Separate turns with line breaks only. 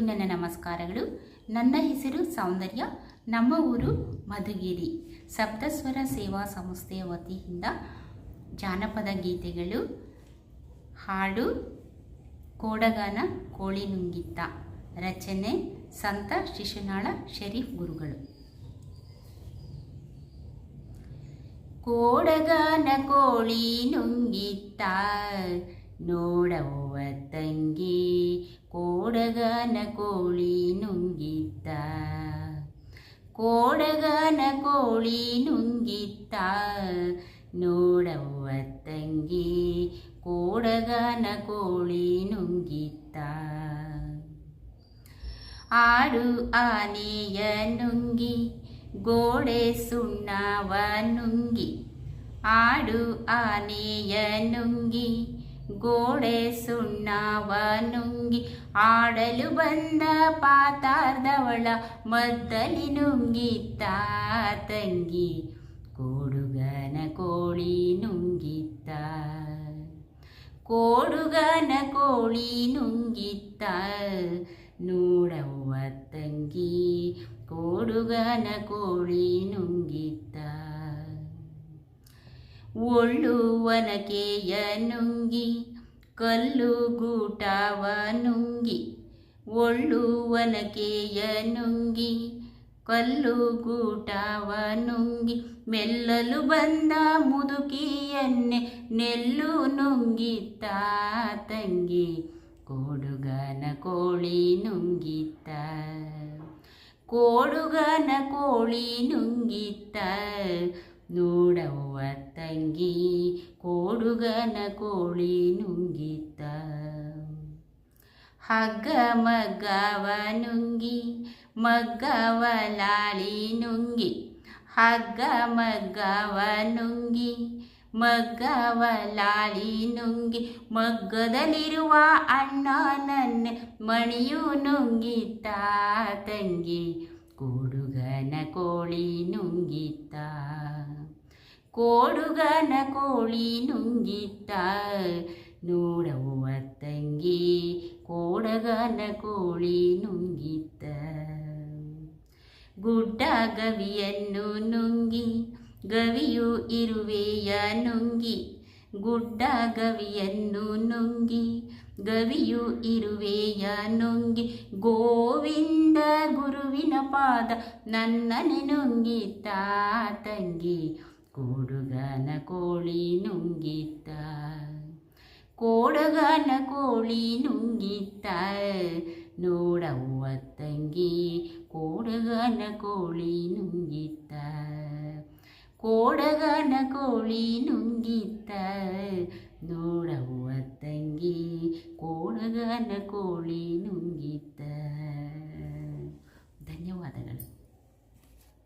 ನನ್ನ ನಮಸ್ಕಾರಗಳು. ನನ್ನ ಹೆಸರು ಸೌಂದರ್ಯ. ನಮ್ಮ ಊರು ಮಧುಗಿರಿ. ಸಪ್ತಸ್ವರ ಸೇವಾ ಸಂಸ್ಥೆಯ ವತಿಯಿಂದ ಜಾನಪದ ಗೀತೆಗಳು, ಹಾಡು, ಕೋಡಗಾನ, ಕೋಳಿ ನುಂಗಿತ್ತ ರಚನೆ, ಸಂತ, ಶಿಶುನಾಳ, ಶರೀಫ್ ಗುರುಗಳು. ಕೋಡಗಾನ, ಕೋಳಿ ನುಂಗಿತ್ತ ನೋಡವ್ವ ತಂಗಿ ಕೋಡಗನ ಕೋಳಿ ನುಂಗಿತ್ತ. ಕೋಡಗನ ಕೋಳಿ ನುಂಗಿತ್ತ. ನೋಡವ್ವ ತಂಗಿ, ಕೋಡಗನ ಕೋಳಿ ನುಂಗಿತ್ತ. ಆಡು ಆನೆಯ ನುಂಗಿ, ಗೋಡೆ ಸುಣ್ಣವ ನುಂಗಿ. ಆಡು ಆನೆಯ ನುಂಗಿ ಗೋಡೆ ಸುಣ್ಣವ ನುಂಗಿ ಆಡಲು ಬಂದ ಪಾತಾರ್ದವಳ ಮದ್ದಲಿ ನುಂಗಿತ್ತ ತಂಗಿ ಕೋಡುಗನ ಕೋಳಿ ನುಂಗಿತ್ತ ಕೋಡುಗನ ಕೋಳಿ ನುಂಗಿತ್ತ ನೋಡವ್ವ ತಂಗಿ ಕೋಡುಗನ ಕೋಳಿ ನುಂಗಿತ್ತ ಒಳ್ಳುವನಕೆಯ ನುಂಗಿ ಕಲ್ಲು ಗೂಟವ ನುಂಗಿ ಒಳ್ಳುವನಕೆಯ ನುಂಗಿ ಕಲ್ಲು ಗೂಟವ ನುಂಗಿ ಮೆಲ್ಲಲು ಬಂದ ಮುದುಕಿಯನ್ನೆ ನೆಲ್ಲು ನುಂಗಿತ್ತ ತಂಗಿ, ಕೋಡುಗನ ಕೋಳಿ ನುಂಗಿತ್ತ, ಕೋಡುಗನ ಕೋಳಿ ನುಂಗಿತ್ತ, ನೋಡವ್ವ ಕೋಡುಗನ ಕೋಳಿ ನುಂಗಿತ. ಹಗ್ಗ ಮಗ್ಗವ ನುಂಗಿ ಮಗ್ಗವ ಲಾಳಿ ನುಂಗಿ. ಹಗ್ಗ ಮಗ್ಗವ ನುಂಗಿ ಮಗ್ಗವ ಲಾಳಿ ನುಂಗಿ. ಮಗ್ಗದಲ್ಲಿರುವ ಅಣ್ಣ ನನ್ನ ಮಣಿಯು ನುಂಗಿತ್ತ ತಂಗಿ, ಕೋಡುಗನ ಕೋಳಿ ನುಂಗಿತ್ತ ಕೋಡುಗನ ಕೋಳಿ ನುಂಗಿತ್ತ ನೋಡವ್ವ ತಂಗಿ ಕೋಡಗನ ಕೋಳಿ ನುಂಗಿತ್ತ ಗುಡ್ಡ ಗವಿಯನ್ನು ನುಂಗಿ ಗವಿಯು ಇರುವೆಯ ನುಂಗಿ ಗುಡ್ಡ ಗವಿಯನ್ನು ನುಂಗಿ ಗವಿಯು ಇರುವೆಯ ನುಂಗಿ ಗೋವಿಂದ ಗುರುವಿನ ಪಾದ ನನ್ನನೆ ನುಂಗಿತ್ತ ತಂಗಿ ಕೋಡುಗನ ಕೋಳಿ ನುಂಗಿತ್ತ. ಕೋಡಗನ ಕೋಳಿ ನುಂಗಿತ್ತ. ನೋಡವ್ವ ತಂಗಿ, ಕೋಡಗನ ಕೋಳಿ ನುಂಗಿತ್ತ. ಕೋಡಗನ ಕೋಳಿ ನುಂಗಿತ್ತ. ನೋಡವ್ವ ತಂಗಿ, ಕೋಡಗನ ಕೋಳಿ ನುಂಗಿತ್ತ. ಧನ್ಯವಾದಗಳು.